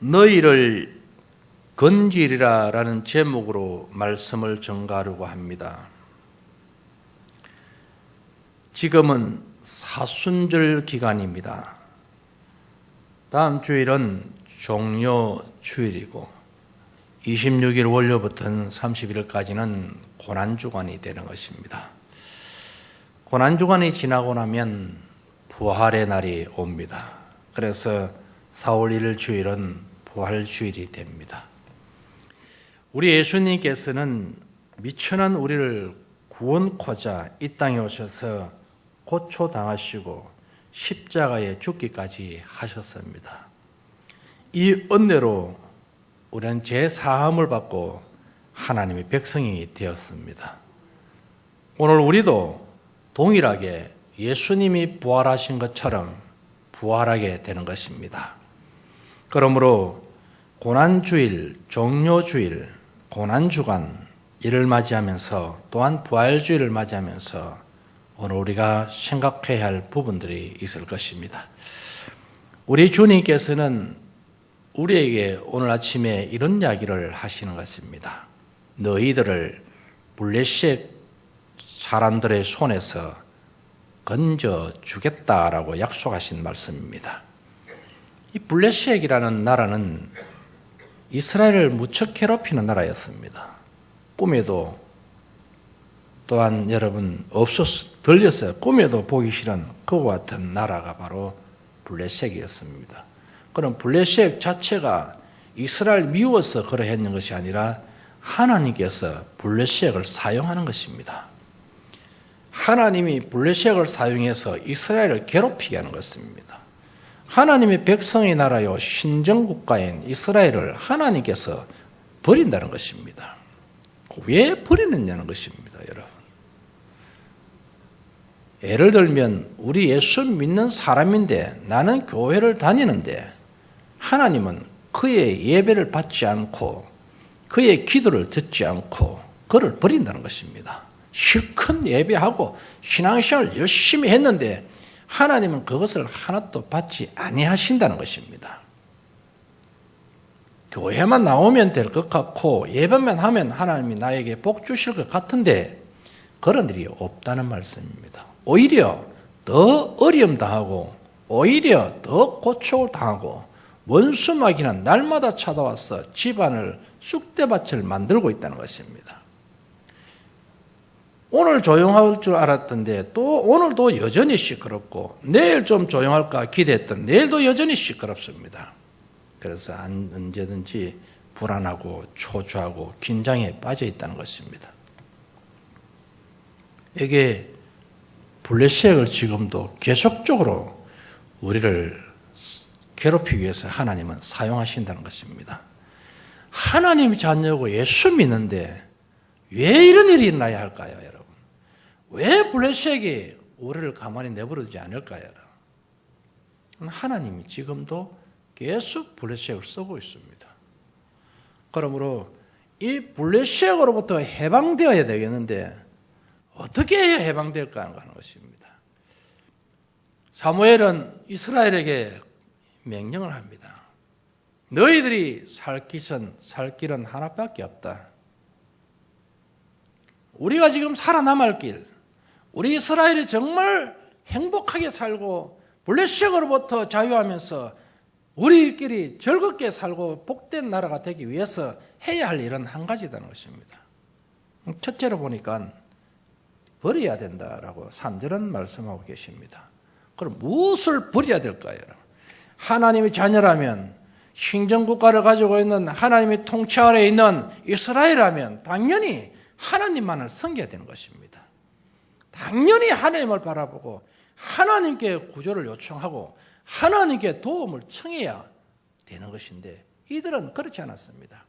너희를 건지리라 라는 제목으로 말씀을 전가하려고 합니다. 지금은 사순절 기간입니다. 다음 주일은 종료 주일이고 26일 월요부터는 30일까지는 고난주간이 되는 것입니다. 고난주간이 지나고 나면 부활의 날이 옵니다. 그래서 4월 1일 주일은 부활주일이 됩니다. 우리 예수님께서는 미천한 우리를 구원코자 이 땅에 오셔서 고초당하시고 십자가에 죽기까지 하셨습니다. 이 은혜로 우리는 제 사함을 받고 하나님의 백성이 되었습니다. 오늘 우리도 동일하게 예수님이 부활하신 것처럼 부활하게 되는 것입니다. 그러므로 고난주일, 종료주일, 고난주간 이를 맞이하면서 또한 부활주일을 맞이하면서 오늘 우리가 생각해야 할 부분들이 있을 것입니다. 우리 주님께서는 우리에게 오늘 아침에 이런 이야기를 하시는 것입니다. 너희들을 블레셋 사람들의 손에서 건져 주겠다라고 약속하신 말씀입니다. 이 블레셋이라는 나라는 이스라엘을 무척 괴롭히는 나라였습니다. 꿈에도 또한 여러분 없었 들렸어요. 꿈에도 보기 싫은 그와 같은 나라가 바로 블레셋이었습니다. 그럼 블레셋 자체가 이스라엘 미워서 그러했는 것이 아니라 하나님께서 블레셋을 사용하는 것입니다. 하나님이 블레셋을 사용해서 이스라엘을 괴롭히게 하는 것입니다. 하나님의 백성의 나라요 신정국가인 이스라엘을 하나님께서 버린다는 것입니다. 왜 버리느냐는 것입니다, 여러분. 예를 들면 우리 예수 믿는 사람인데 나는 교회를 다니는데 하나님은 그의 예배를 받지 않고 그의 기도를 듣지 않고 그를 버린다는 것입니다. 실컷 예배하고 신앙생활 열심히 했는데 하나님은 그것을 하나도 받지 아니하신다는 것입니다. 교회만 나오면 될 것 같고 예배만 하면 하나님이 나에게 복 주실 것 같은데 그런 일이 없다는 말씀입니다. 오히려 더 어려움 당하고 오히려 더 고초를 당하고 원수마귀는 날마다 찾아와서 집안을 쑥대밭을 만들고 있다는 것입니다. 오늘 조용할 줄 알았던데 또 오늘도 여전히 시끄럽고 내일 좀 조용할까 기대했던 내일도 여전히 시끄럽습니다. 그래서 언제든지 불안하고 초조하고 긴장에 빠져 있다는 것입니다. 이게 블레셋을 지금도 계속적으로 우리를 괴롭히기 위해서 하나님은 사용하신다는 것입니다. 하나님이 자녀고 예수 믿는데 왜 이런 일이 일어나야 할까요, 여러분? 왜 블레셋이 우리를 가만히 내버려두지 않을까요? 하나님이 지금도 계속 블레셋을 쓰고 있습니다. 그러므로 이 블레셋으로부터 해방되어야 되겠는데 어떻게 해야 해방될까 하는 것입니다. 사무엘은 이스라엘에게 명령을 합니다. 너희들이 살 길은, 살 길은 하나밖에 없다. 우리가 지금 살아남을 길, 우리 이스라엘이 정말 행복하게 살고 블레셋으로부터 자유하면서 우리끼리 즐겁게 살고 복된 나라가 되기 위해서 해야 할 일은 한 가지다는 것입니다. 첫째로 보니까 버려야 된다라고 3절은 말씀하고 계십니다. 그럼 무엇을 버려야 될까요? 하나님의 자녀라면 신정국가를 가지고 있는 하나님의 통치 아래 있는 이스라엘이라면 당연히 하나님만을 섬겨야 되는 것입니다. 당연히 하나님을 바라보고 하나님께 구조를 요청하고 하나님께 도움을 청해야 되는 것인데 이들은 그렇지 않았습니다.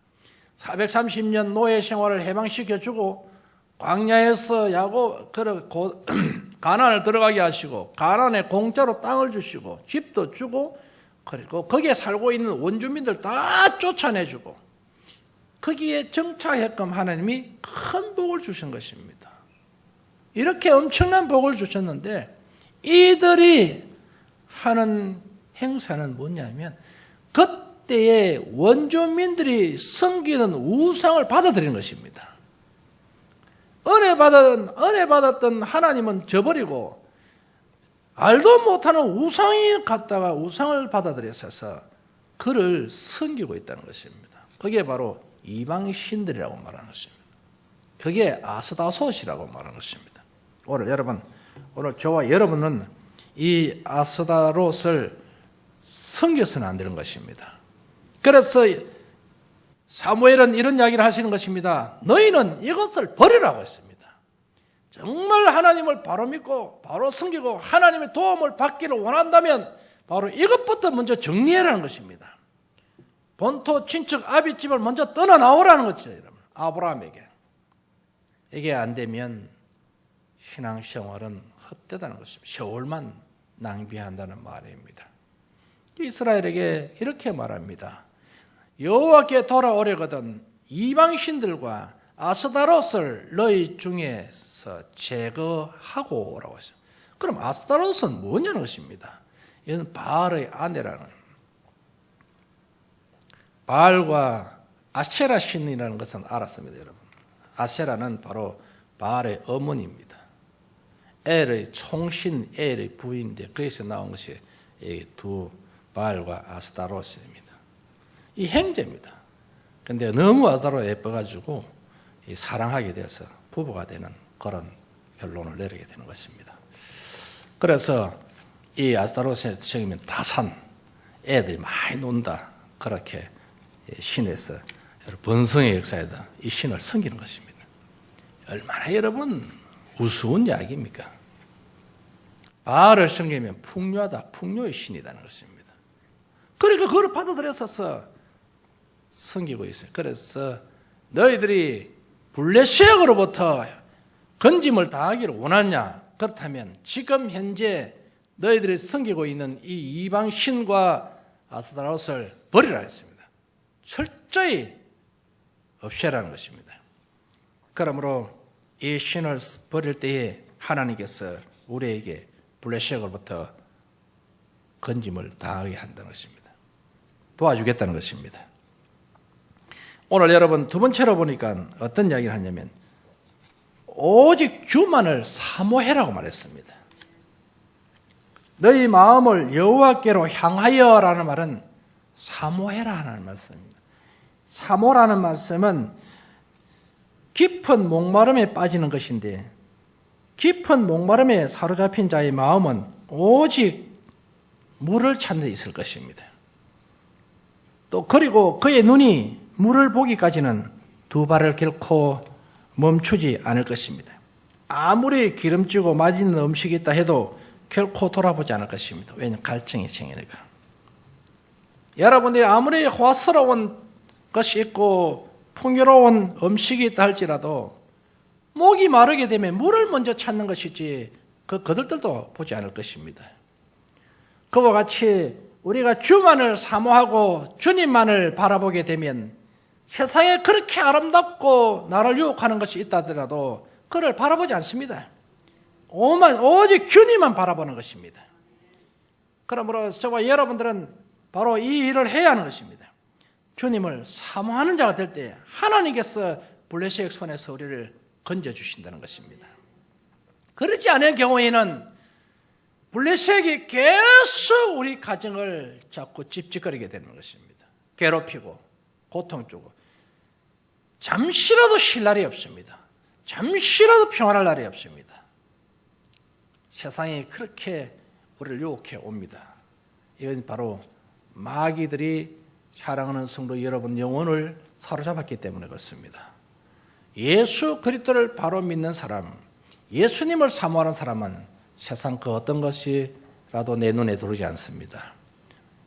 430년 노예 생활을 해방시켜주고 광야에서 야고 가난을 들어가게 하시고 가난에 공짜로 땅을 주시고 집도 주고 그리고 거기에 살고 있는 원주민들 다 쫓아내주고 거기에 정착했끔 하나님이 큰 복을 주신 것입니다. 이렇게 엄청난 복을 주셨는데 이들이 하는 행사는 뭐냐면 그때의 원주민들이 섬기는 우상을 받아들이는 것입니다. 은혜 받았던, 은혜 받았던 하나님은 저버리고 알도 못하는 우상이 갖다가 우상을 받아들였어서 그를 섬기고 있다는 것입니다. 그게 바로 이방 신들이라고 말하는 것입니다. 그게 아스다솥이라고 말하는 것입니다. 오늘 여러분, 오늘 저와 여러분은 이 아스다롯을 섬겨서는 안 되는 것입니다. 그래서 사무엘은 이런 이야기를 하시는 것입니다. 너희는 이것을 버리라고 했습니다. 정말 하나님을 바로 믿고 바로 섬기고 하나님의 도움을 받기를 원한다면 바로 이것부터 먼저 정리해라는 것입니다. 본토 친척 아비집을 먼저 떠나 나오라는 거죠, 여러분. 아브라함에게. 이게 안 되면 신앙생활은 헛되다는 것입니다. 세월만 낭비한다는 말입니다. 이스라엘에게 이렇게 말합니다. 여호와께 돌아오려거든 이방신들과 아스다롯을 너희 중에서 제거하고 오라고 했어요. 그럼 아스다롯은 뭐냐는 것입니다. 이건 바알의 아내라는 바알과 아세라 신이라는 것은 알았습니다, 여러분. 아세라는 바로 바알의 어머니입니다. 엘의 총신 엘의 부인인데 거기서 나온 것이 이두 바알과 아스타로스입니다. 이 형제입니다. 근데 너무 아스타로 예뻐가지고 이 사랑하게 돼서 부부가 되는 그런 결론을 내리게 되는 것입니다. 그래서 이 아스타로스의 책임은 다산 애들이 많이 논다 그렇게 신에서 번성의 역사에다 이 신을 섬기는 것입니다. 얼마나 여러분 우스운 이야기입니까? 바알을 섬기면 풍요하다, 풍요의 신이라는 것입니다. 그러니까 그걸 받아들였어서 섬기고 있어요. 그래서 너희들이 블레시악으로부터 건짐을 당하기를 원하냐? 그렇다면 지금 현재 너희들이 섬기고 있는 이 이방 신과 아스다롯을 버리라 했습니다. 철저히 없애라는 것입니다. 그러므로 이 신을 버릴 때에 하나님께서 우리에게 블레시악으로부터 건짐을 당하게 한다는 것입니다. 도와주겠다는 것입니다. 오늘 여러분 두 번째로 보니까 어떤 이야기를 하냐면 오직 주만을 사모해라고 말했습니다. 너희 마음을 여호와께로 향하여라는 말은 사모해라는 말씀입니다. 사모라는 말씀은 깊은 목마름에 빠지는 것인데 깊은 목마름에 사로잡힌 자의 마음은 오직 물을 찾는 데 있을 것입니다. 또 그리고 그의 눈이 물을 보기까지는 두 발을 결코 멈추지 않을 것입니다. 아무리 기름지고 맛있는 음식이 있다 해도 결코 돌아보지 않을 것입니다. 왜냐하면 갈증이 생기니까. 여러분들이 아무리 화스러운 것이 있고 풍요로운 음식이 있다 할지라도 목이 마르게 되면 물을 먼저 찾는 것이지 그 그들들도 보지 않을 것입니다. 그와 같이 우리가 주만을 사모하고 주님만을 바라보게 되면 세상에 그렇게 아름답고 나를 유혹하는 것이 있다 하더라도 그를 바라보지 않습니다. 오만, 오직 주님만 바라보는 것입니다. 그러므로 저와 여러분들은 바로 이 일을 해야 하는 것입니다. 주님을 사모하는 자가 될 때 하나님께서 블레시의 손에서 우리를 건져 주신다는 것입니다. 그렇지 않은 경우에는 블레시액이 계속 우리 가정을 자꾸 찝찝거리게 되는 것입니다. 괴롭히고 고통 주고 잠시라도 쉴 날이 없습니다. 잠시라도 평안할 날이 없습니다. 세상이 그렇게 우리를 유혹해 옵니다. 이건 바로 마귀들이 사랑하는 성도 여러분 영혼을 사로잡았기 때문에 그렇습니다. 예수 그리스도를 바로 믿는 사람, 예수님을 사모하는 사람은 세상 그 어떤 것이라도 내 눈에 들어오지 않습니다.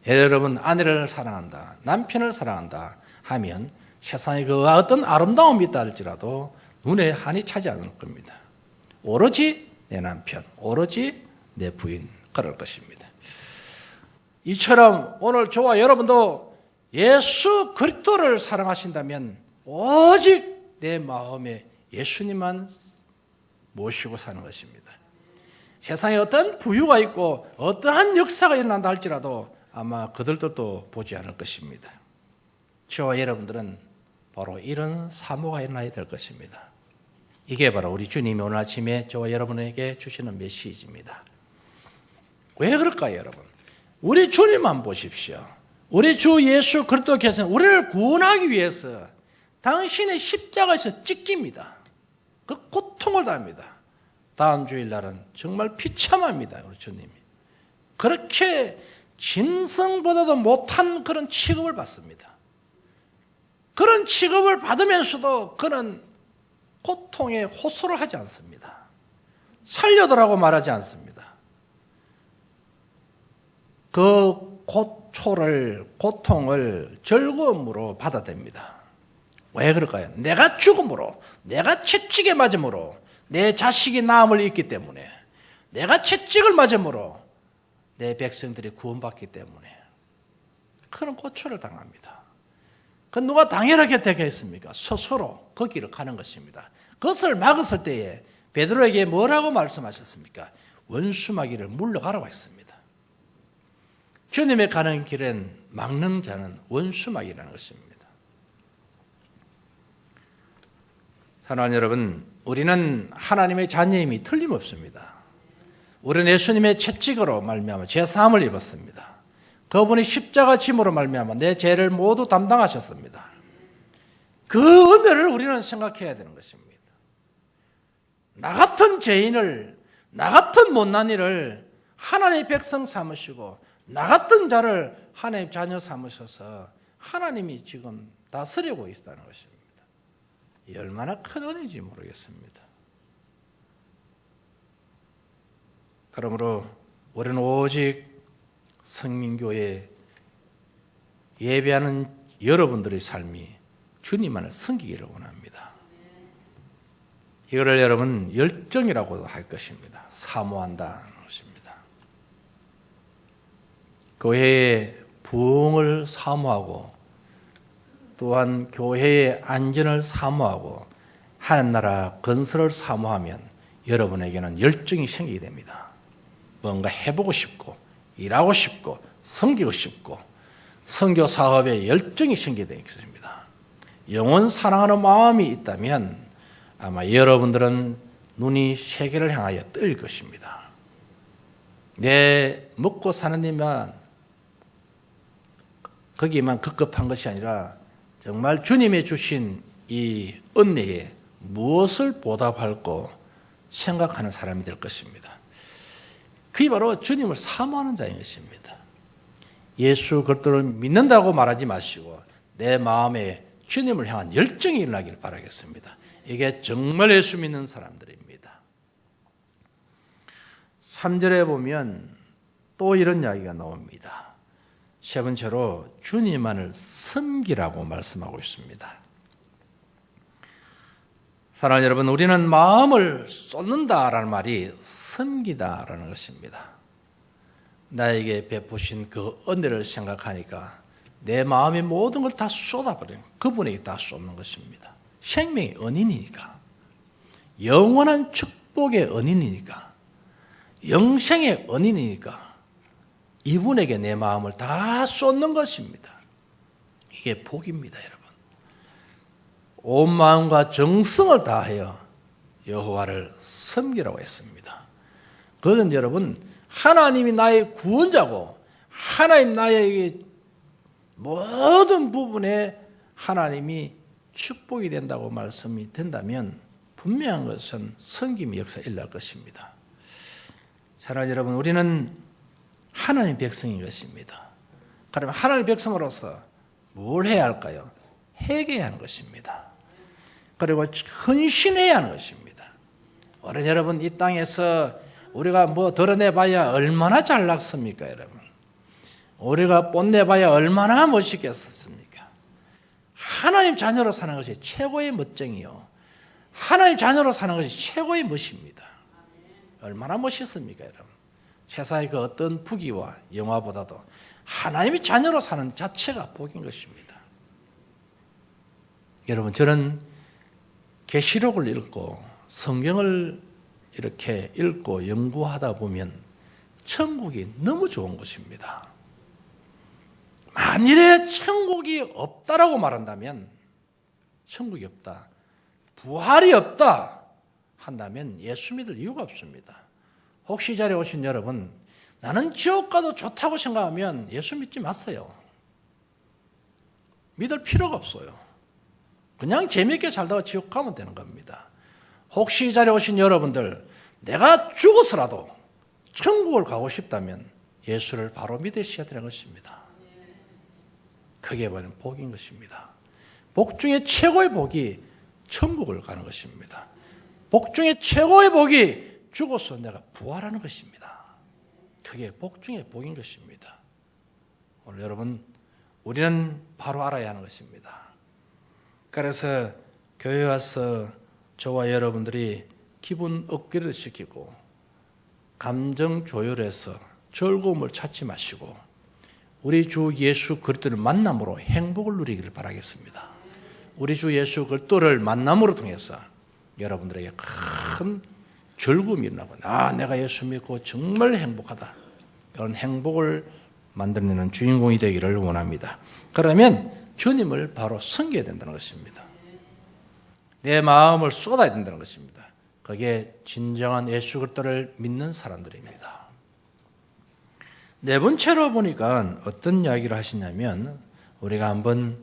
여러분 아내를 사랑한다, 남편을 사랑한다 하면 세상에 그 어떤 아름다움이 있다 할지라도 눈에 한이 차지 않을 겁니다. 오로지 내 남편, 오로지 내 부인 그럴 것입니다. 이처럼 오늘 저와 여러분도 예수 그리스도를 사랑하신다면 오직 내 마음에 예수님만 모시고 사는 것입니다. 세상에 어떤 부유가 있고 어떠한 역사가 일어난다 할지라도 아마 그들도 보지 않을 것입니다. 저와 여러분들은 바로 이런 사모가 일어나야 될 것입니다. 이게 바로 우리 주님이 오늘 아침에 저와 여러분에게 주시는 메시지입니다. 왜 그럴까요, 여러분? 우리 주님만 보십시오. 우리 주 예수 그리스도께서는 우리를 구원하기 위해서 당신의 십자가에서 찢깁니다. 그 고통을 답니다. 다음 주일날은 정말 비참합니다, 우리 주님이. 그렇게 짐승보다도 못한 그런 취급을 받습니다. 그런 취급을 받으면서도 그는 고통에 호소를 하지 않습니다. 살려더라고 말하지 않습니다. 그 고초를, 고통을 즐거움으로 받아댑니다. 왜 그럴까요? 내가 죽음으로, 내가 채찍에 맞음으로, 내 자식이 나음을 입기 때문에, 내가 채찍을 맞음으로, 내 백성들이 구원받기 때문에, 그런 고초를 당합니다. 그 누가 당연하게 되겠습니까? 스스로 그 길을 가는 것입니다. 그것을 막았을 때에 베드로에게 뭐라고 말씀하셨습니까? 원수마귀를 물러가라고 했습니다. 주님의 가는 길은 막는 자는 원수마귀라는 것입니다. 사랑하는 여러분, 우리는 하나님의 자녀임이 틀림없습니다. 우리는 예수님의 채찍으로 말미암아 죄 사함을 입었습니다. 그분이 십자가 짐으로 말미암아 내 죄를 모두 담당하셨습니다. 그 은혜를 우리는 생각해야 되는 것입니다. 나 같은 죄인을 나 같은 못난 일을 하나님의 백성 삼으시고 나 같은 자를 하나님 자녀 삼으셔서 하나님이 지금 다스리고 있다는 것입니다. 이 얼마나 큰 은혜인지 모르겠습니다. 그러므로 우리는 오직 성민교회 예배하는 여러분들의 삶이 주님만을 섬기기를 원합니다. 이거를 여러분 열정이라고도 할 것입니다. 것입니다. 교회의 부흥을 사모하고 또한 교회의 안전을 사모하고 하는 나라 건설을 사모하면 여러분에게는 열정이 생기게 됩니다. 뭔가 해보고 싶고 일하고 싶고 섬기고 싶고 선교 사업에 열정이 생기게 되겠습니다. 영원 사랑하는 마음이 있다면 아마 여러분들은 눈이 세계를 향하여 뜰 것입니다. 내 먹고 사는 일만 거기만 급급한 것이 아니라 정말 주님의 주신 이 은혜에 무엇을 보답할고 생각하는 사람이 될 것입니다. 그게 바로 주님을 사모하는 자인 것입니다. 예수 그리스도를 믿는다고 말하지 마시고 내 마음에 주님을 향한 열정이 일어나길 바라겠습니다. 이게 정말 예수 믿는 사람들입니다. 3절에 보면 또 이런 이야기가 나옵니다. 세 번째로 주님만을 섬기라고 말씀하고 있습니다. 사랑하는 여러분, 우리는 마음을 쏟는다라는 말이 섬기다라는 것입니다. 나에게 베푸신 그 은혜를 생각하니까 내 마음의 모든 걸 다 쏟아버리는 그분에게 다 쏟는 것입니다. 생명의 은인이니까 영원한 축복의 은인이니까 영생의 은인이니까 이분에게 내 마음을 다 쏟는 것입니다. 이게 복입니다, 여러분. 온 마음과 정성을 다하여 여호와를 섬기라고 했습니다. 그것은 여러분 하나님이 나의 구원자고 하나님 나에게 모든 부분에 하나님이 축복이 된다고 말씀이 된다면 분명한 것은 성김의 역사 일 날 것입니다. 사랑하는 여러분, 우리는 하나님 백성인 것입니다. 그러면 하나님 백성으로서 뭘 해야 할까요? 회개해야 하는 것입니다. 그리고 헌신해야 하는 것입니다. 어른 여러분, 이 땅에서 우리가 뭐 드러내봐야 얼마나 잘났습니까, 여러분? 우리가 뽐내봐야 얼마나 멋있겠습니까? 하나님 자녀로 사는 것이 최고의 멋쟁이요. 하나님 자녀로 사는 것이 최고의 멋입니다. 얼마나 멋있습니까, 여러분? 세상의 그 어떤 부귀와 영화보다도 하나님의 자녀로 사는 자체가 복인 것입니다. 여러분, 저는 계시록을 읽고 성경을 이렇게 읽고 연구하다 보면 천국이 너무 좋은 것입니다. 만일에 천국이 없다라고 말한다면 천국이 없다. 부활이 없다 한다면 예수 믿을 이유가 없습니다. 혹시 이 자리에 오신 여러분 나는 지옥 가도 좋다고 생각하면 예수 믿지 마세요. 믿을 필요가 없어요. 그냥 재미있게 살다가 지옥 가면 되는 겁니다. 혹시 이 자리에 오신 여러분들 내가 죽어서라도 천국을 가고 싶다면 예수를 바로 믿으셔야 되는 것입니다. 그게 바로 복인 것입니다. 복 중에 최고의 복이 천국을 가는 것입니다. 복 중에 최고의 복이 죽어서 내가 부활하는 것입니다. 그게 복 중에 복인 것입니다. 오늘 여러분 우리는 바로 알아야 하는 것입니다. 그래서 교회 와서 저와 여러분들이 기분 업기를 시키고 감정 조율해서 즐거움을 찾지 마시고 우리 주 예수 그리스도를 만남으로 행복을 누리기를 바라겠습니다. 우리 주 예수 그리스도를 만남으로 통해서 여러분들에게 큰 즐거움이 일어나고 아 내가 예수 믿고 정말 행복하다 그런 행복을 만들어내는 주인공이 되기를 원합니다. 그러면 주님을 바로 섬겨야 된다는 것입니다. 내 마음을 쏟아야 된다는 것입니다. 그게 진정한 예수 그리스도를 믿는 사람들입니다. 네 번째로 보니까 어떤 이야기를 하시냐면 우리가 한번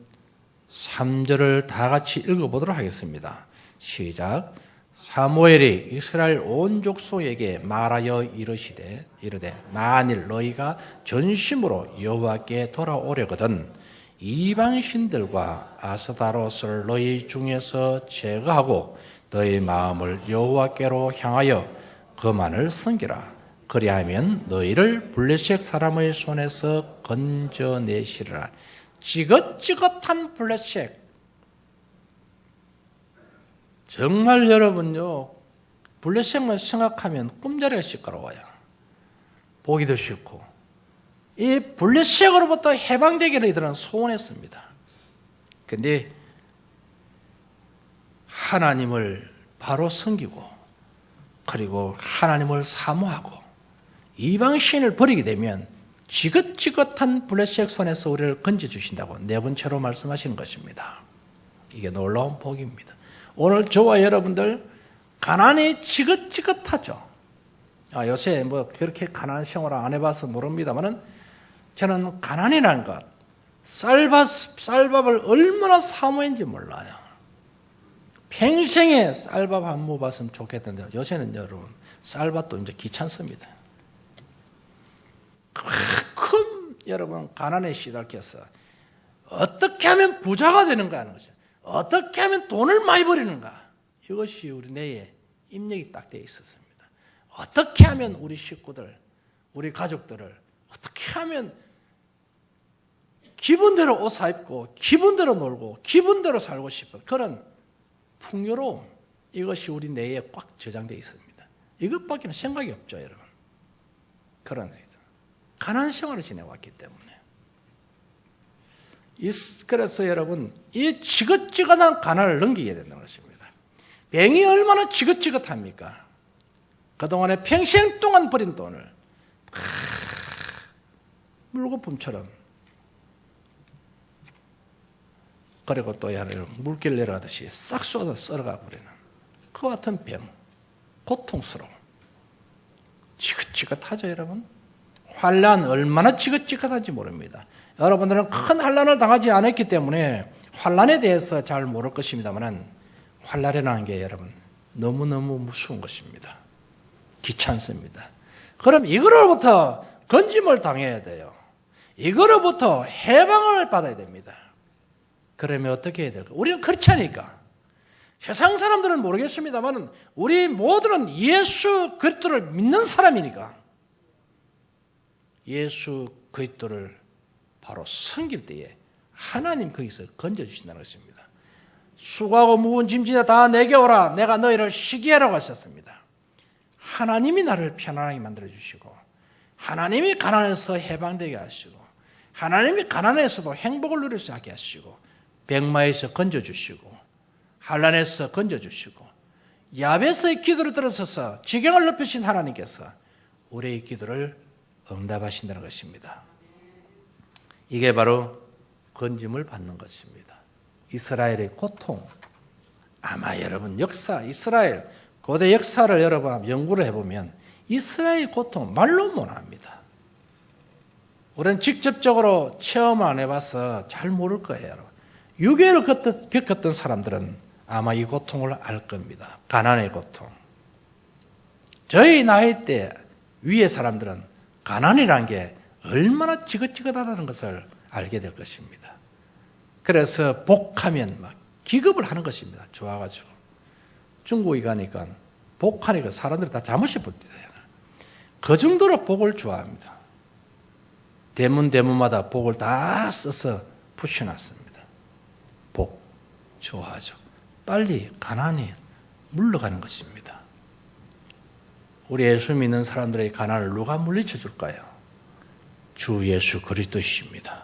3절을 다 같이 읽어보도록 하겠습니다. 시작. 사무엘이 이스라엘 온 족속에게 말하여 이르시되 이르되 만일 너희가 전심으로 여호와께 돌아오려거든 이방 신들과 아스다롯을 너희 중에서 제거하고 너희 마음을 여호와께로 향하여 그만을 섬기라. 그리하면 너희를 블레셋 사람의 손에서 건져내시리라. 지긋지긋한 블레셋 정말 여러분요, 블레셋만 생각하면 꿈자리가 시끄러워요. 보기도 싫고. 이 블레셋으로부터 해방되기를 이들은 소원했습니다. 근데 하나님을 바로 섬기고, 그리고 하나님을 사모하고, 이방신을 버리게 되면 지긋지긋한 블레셋 손에서 우리를 건져주신다고 네 번째로 말씀하시는 것입니다. 이게 놀라운 복입니다. 오늘 저와 여러분들 가난이 지긋지긋하죠. 아, 요새 뭐 그렇게 가난 생활을 안 해봐서 모릅니다만은 저는 가난이라는 것, 쌀밥, 쌀밥을 얼마나 사모했는지 몰라요. 평생에 쌀밥 안 먹어봤으면 좋겠는데 요새는 여러분 쌀밥도 이제 귀찮습니다. 큰 여러분 가난에 시달려서 어떻게 하면 부자가 되는가 하는 거죠. 어떻게 하면 돈을 많이 버리는가? 이것이 우리 내에 입력이 딱 되어 있었습니다. 어떻게 하면 우리 식구들, 우리 가족들을 어떻게 하면 기분대로 옷 사입고 기분대로 놀고 기분대로 살고 싶은 그런 풍요로움 이것이 우리 내에 꽉 저장되어 있습니다. 이것밖에는 생각이 없죠, 여러분. 그런 가난 생활을 지내왔기 때문에. 그래서 여러분, 이 지긋지긋한 가난을 넘기게 된다는 것입니다. 병이 얼마나 지긋지긋합니까? 그동안에 평생 동안 버린 돈을 물거품처럼 그리고 또 물길 내려가듯이 싹 쏟아 썰어가 버리는 그 같은 병, 고통스러움. 지긋지긋하죠, 여러분? 환란 얼마나 지긋지긋한지 모릅니다. 여러분들은 큰 환란을 당하지 않았기 때문에 환란에 대해서 잘 모를 것입니다만은 환란이라는 게 여러분 너무너무 무서운 것입니다. 귀찮습니다. 그럼 이거로부터 건짐을 당해야 돼요. 이거로부터 해방을 받아야 됩니다. 그러면 어떻게 해야 될까? 우리는 그렇지 않으니까. 세상 사람들은 모르겠습니다만 우리 모두는 예수 그리스도를 믿는 사람이니까 예수 그리스도를 바로 섬길 때에 하나님 거기서 건져주신다는 것입니다. 수고하고 무거운 짐지나 다 내게 오라. 내가 너희를 쉬게 하라고 하셨습니다. 하나님이 나를 편안하게 만들어주시고, 하나님이 가난해서 해방되게 하시고, 하나님이 가난해서도 행복을 누릴 수 있게 하시고, 백마에서 건져주시고, 한란에서 건져주시고, 야베스의 기도를 들어서서 지경을 높이신 하나님께서 우리의 기도를 응답하신다는 것입니다. 이게 바로 건짐을 받는 것입니다. 이스라엘의 고통. 아마 여러분 역사, 이스라엘 고대 역사를 여러분 연구를 해보면 이스라엘 고통 말로 못합니다. 우리는 직접적으로 체험 안 해봐서 잘 모를 거예요. 유괴를 겪었던, 사람들은 아마 이 고통을 알 겁니다. 가난의 고통. 저희 나이 때 위의 사람들은 가난이라는 게 얼마나 지긋지긋하다는 것을 알게 될 것입니다. 그래서 복하면 막 기급을 하는 것입니다. 좋아가지고. 중국에 가니까 복하니까 사람들이 다 잠옷이 붙어요. 그 정도로 복을 좋아합니다. 대문 대문마다 복을 다 써서 붙여놨습니다. 복 좋아하죠. 빨리 가난이 물러가는 것입니다. 우리 예수 믿는 사람들의 가난을 누가 물리쳐 줄까요? 주 예수 그리스도이십니다.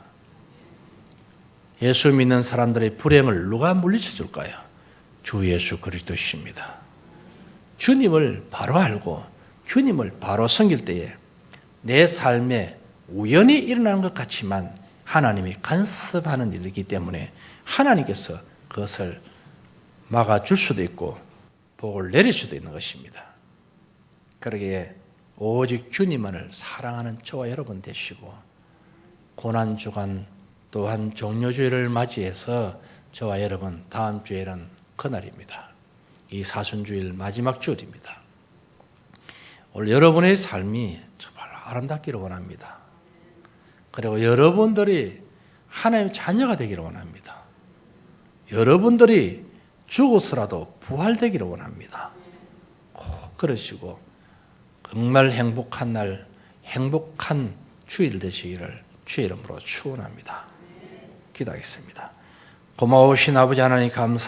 예수 믿는 사람들의 불행을 누가 물리쳐 줄까요? 주 예수 그리스도이십니다. 주님을 바로 알고 주님을 바로 섬길 때에 내 삶에 우연히 일어나는 것 같지만 하나님이 간섭하는 일이기 때문에 하나님께서 그것을 막아줄 수도 있고 복을 내릴 수도 있는 것입니다. 그러기에 오직 주님만을 사랑하는 저와 여러분 되시고 고난 주간 또한 종료주의를 맞이해서 저와 여러분 다음 주에는 그날입니다. 이 사순주일 마지막 주일입니다. 오늘 여러분의 삶이 정말 아름답기를 원합니다. 그리고 여러분들이 하나님의 자녀가 되기를 원합니다. 여러분들이 죽어서라도 부활되기를 원합니다. 꼭 그러시고 정말 행복한 날, 행복한 주일 되시기를 주의 이름으로 축원합니다. 기도하겠습니다. 고마우신 아버지 하나님 감사.